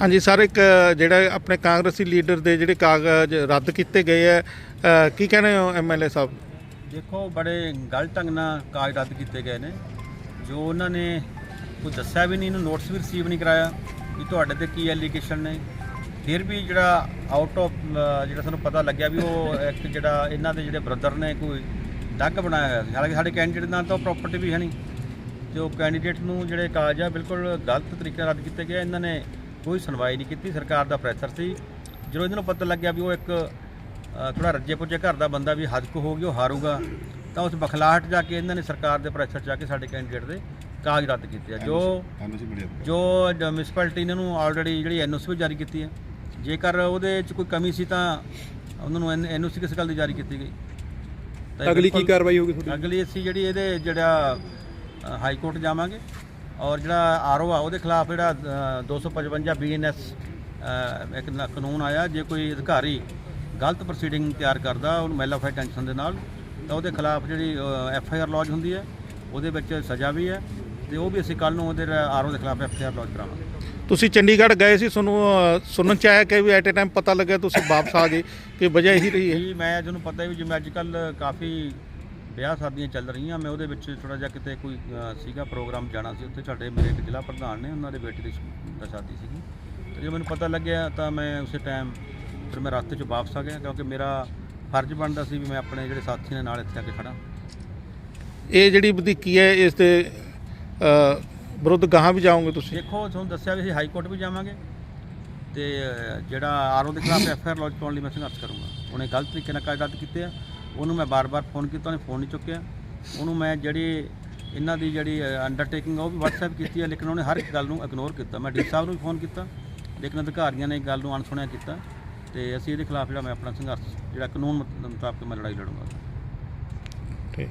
ਹਾਂਜੀ ਸਰ ਇੱਕ ਜਿਹੜਾ ਆਪਣੇ ਕਾਂਗਰਸੀ ਲੀਡਰ ਦੇ ਜਿਹੜੇ ਕਾਗਜ਼ ਰੱਦ ਕੀਤੇ ਗਏ ਹੈ ਅ, ਕੀ ਕਹਿੰਦੇ ਹੋ ਐਮਐਲਏ ਸਾਹਿਬ? ਦੇਖੋ ਬੜੇ ਗਲਤ ਢੰਗ ਨਾਲ ਕਾਗਜ਼ ਰੱਦ ਕੀਤੇ ਗਏ ਨੇ। ਜੋ ਉਹਨਾਂ ਨੇ ਕੋਈ ਦੱਸਿਆ ਵੀ ਨਹੀਂ ਇਹਨੂੰ ਨੋਟਿਸ ਵੀ ਰਿਸੀਵ ਨਹੀਂ ਕਰਾਇਆ ਵੀ ਤੁਹਾਡੇ ਤੇ ਕੀ ਐਲੀਗੇਸ਼ਨ ਨੇ। ਫਿਰ ਵੀ ਜਿਹੜਾ ਆਊਟ ਆਫ ਜਿਹੜਾ ਸਾਨੂੰ ਪਤਾ ਲੱਗਿਆ ਵੀ ਉਹ ਇੱਕ ਜਿਹੜਾ ਇਹਨਾਂ ਦੇ ਜਿਹੜੇ ਬ੍ਰਦਰ ਨੇ ਕੋਈ ਡੱਕ ਬਣਾਇਆ ਹੋਇਆ ਸੀ। ਹਾਲਾਂਕਿ ਸਾਡੇ ਕੈਂਡੀਡੇਟ ਨਾਲ ਤਾਂ ਪ੍ਰੋਪਰਟੀ ਵੀ ਹੈ ਨਹੀਂ। ਤੇ ਉਹ ਕੈਂਡੀਡੇਟ ਨੂੰ ਜਿਹੜੇ ਕਾਗਜ਼ ਆ ਬਿਲਕੁਲ ਗਲਤ ਤਰੀਕੇ ਨਾਲ ਰੱਦ ਕੀਤੇ ਗਏ। ਇਹਨਾਂ ਨੇ ਕੋਈ ਸੁਣਵਾਈ ਨਹੀਂ ਕੀਤੀ ਸਰਕਾਰ ਦਾ ਪ੍ਰੈਸ਼ਰ ਸੀ। ਜਦੋਂ ਇਹਨਾਂ ਨੂੰ ਪਤਾ ਲੱਗਿਆ ਵੀ ਉਹ ਇੱਕ ਥੋੜਾ ਰੱਜੇ ਪੁੱਜੇ ਘਰ ਦਾ ਬੰਦਾ ਵੀ ਹੱਦ ਕੁ ਹੋ ਗਿਆ ਉਹ ਹਾਰੂਗਾ ਤਾਂ ਉਸ ਬਖਲਾਹਟ ਜਾ ਕੇ ਇਹਨਾਂ ਨੇ ਸਰਕਾਰ ਦੇ ਪ੍ਰੈਸ਼ਰ 'ਚ ਜਾ ਕੇ ਸਾਡੇ ਕੈਂਡੀਡੇਟ ਦੇ ਕਾਗਜ਼ ਰੱਦ ਕੀਤੇ ਆ। ਜੋ ਜੋ ਮਿਊਨਿਸਪੈਲਿਟੀ ਇਹਨਾਂ ਨੂੰ ਆਲਰੇਡੀ ਜਿਹੜੀ ਐਨਓਸੀ ਵੀ ਜਾਰੀ ਕੀਤੀ ਹੈ ਜੇਕਰ ਉਹਦੇ 'ਚ ਕੋਈ ਕਮੀ ਸੀ ਤਾਂ ਉਹਨਾਂ ਨੂੰ ਐਨਓਸੀ ਕਿਸ ਗੱਲ ਦੀ ਜਾਰੀ ਕੀਤੀ ਗਈ। ਅਗਲੀ ਕੀ ਕਾਰਵਾਈ ਹੋਗੀ ਤੁਹਾਡੀ? ਅਗਲੀ ਅਸੀਂ ਜਿਹੜੀ ਇਹਦੇ ਜਿਹੜਾ ਹਾਈ ਕੋਰਟ ਜਾਵਾਂਗੇ। ਔਰ ਜਿਹੜਾ ਆਰਓ ਆ ਉਹਦੇ ਖਿਲਾਫ ਜਿਹੜਾ ਅ, 255 ਬੀਐਨਐਸ ਇੱਕ ਕਾਨੂੰਨ ਆਇਆ ਜੇ ਕੋਈ ਅਧਿਕਾਰੀ ਗਲਤ ਪ੍ਰੋਸੀਡਿੰਗ ਤਿਆਰ ਕਰਦਾ ਉਹਨੂੰ ਮੈਲਾਫਾਈ ਟੈਂਸ਼ਨ ਦੇ ਨਾਲ ਤਾਂ ਉਹਦੇ ਖਿਲਾਫ ਜਿਹੜੀ ਐਫ ਆਈ ਆਰ ਲੌਜ ਹੁੰਦੀ ਹੈ ਉਹਦੇ ਵਿੱਚ ਸਜ਼ਾ ਵੀ ਹੈ ਤੇ ਉਹ ਵੀ ਅਸੀਂ ਕੱਲ ਨੂੰ ਉਹਦੇ ਆਰਓ ਦੇ ਖਿਲਾਫ ਐਫ ਆਈ ਆਰ ਲੌਜ ਕਰਾਵਾਂਗੇ। ਤੁਸੀਂ ਚੰਡੀਗੜ੍ਹ ਗਏ ਸੀ ਤੁਹਾਨੂੰ ਸੁਣਨ ਚ ਆਇਆ ਕਿ ਵੀ ਐਟ ਅ ਟਾਈਮ ਪਤਾ ਲੱਗਿਆ ਤੁਸੀਂ ਵਾਪਸ ਆ ਗਏ ਕਿ ਵਜ੍ਹਾ ਇਹੀ ਰਹੀ ਹੈ? ਜੀ ਮੈਂ ਤੁਹਾਨੂੰ ਪਤਾ ਵੀ ਜਿਵੇਂ ਅੱਜ ਕੱਲ ਕਾਫੀ ਵਿਆਹ ਸ਼ਾਦੀਆਂ ਚੱਲ ਰਹੀਆਂ ਮੈਂ ਉਹਦੇ ਵਿੱਚ ਥੋੜਾ ਜਿਹਾ ਕਿਤੇ ਕੋਈ ਅ, ਸੀਗਾ ਪ੍ਰੋਗਰਾਮ ਜਾਣਾ ਸੀ ਉੱਥੇ ਸਾਡੇ ਮੇਰੇ ਇੱਕ ਜ਼ਿਲ੍ਹਾ ਪ੍ਰਧਾਨ ਨੇ ਉਹਨਾਂ ਦੇ ਬੇਟੇ ਦੀ ਸ਼- ਦਾ ਸ਼ਾਦੀ ਸੀਗੀ। ਤੇ ਜਦੋਂ ਮੈਨੂੰ ਪਤਾ ਲੱਗਿਆ ਤਾਂ ਮੈਂ ਉਸੇ ਟਾਈਮ ਫਿਰ ਮੈਂ ਰਸਤੇ 'ਚ ਵਾਪਸ ਆ ਗਿਆ ਕਿਉਂਕਿ ਮੇਰਾ ਫਰਜ਼ ਬਣਦਾ ਸੀ ਵੀ ਮੈਂ ਆਪਣੇ ਜਿਹੜੇ ਸਾਥੀ ਨੇ ਨਾਲ ਇੱਥੇ ਆ ਕੇ ਖੜਾ ਇਹ ਜਿਹੜੀ ਵਧੀਕੀ ਹੈ ਇਸ ਦੇ ਅ, ਵਿਰੁੱਧ ਗਾਹਾਂ ਵੀ ਜਾਓਗੇ ਤੁਸੀਂ? ਦੇਖੋ ਤੁਹਾਨੂੰ ਦੱਸਿਆ ਵੀ ਅਸੀਂ ਹਾਈ ਕੋਰਟ ਵੀ ਜਾਵਾਂਗੇ ਤੇ ਅ, ਜਿਹੜਾ ਆਰਓ ਦੇ ਖਿਲਾਫ ਐਫ ਆਰ ਲੌਜ ਪਾਉਣ ਲਈ ਮੈਂ ਸੰਘਰਸ਼ ਕਰੂੰਗਾ। ਉਹਨੇ ਗਲਤ ਤਰੀਕੇ ਨਾਲ ਕਾਗਜ਼ਾਤ ਕੀਤੇ ਆ ਉਹਨੂੰ ਮੈਂ ਬਾਰ-ਬਾਰ ਫੋਨ ਕੀਤਾ, ਉਹਨੇ ਫੋਨ ਨਹੀਂ ਚੁੱਕਿਆ। ਉਹਨੂੰ ਮੈਂ ਜਿਹੜੀ ਇਹਨਾਂ ਦੀ ਜਿਹੜੀ ਅੰਡਰਟੇਕਿੰਗ ਆ, ਉਹ ਵੀ WhatsApp ਕੀਤੀ ਹੈ ਲੇਕਿਨ ਉਹਨੇ ਹਰ ਇੱਕ ਗੱਲ ਨੂੰ ਇਗਨੋਰ ਕੀਤਾ। ਮੈਂ ਡੀ ਸਾਹਿਬ ਨੂੰ ਵੀ ਫੋਨ ਕੀਤਾ, ਲੇਕਿਨ ਅਧਿਕਾਰੀਆਂ ਨੇ ਗੱਲ ਨੂੰ ਅਣਸੁਣਿਆ ਕੀਤਾ ਤੇ ਅਸੀਂ ਇਹਦੇ ਖਿਲਾਫ ਜਿਹੜਾ ਮੈਂ ਆਪਣਾ ਸੰਘਰਸ਼, ਜਿਹੜਾ ਕਾਨੂੰਨ ਮੁਤਾਬਕ ਮੈਂ ਲੜਾਈ ਲੜੂੰਗਾ। ਠੀਕ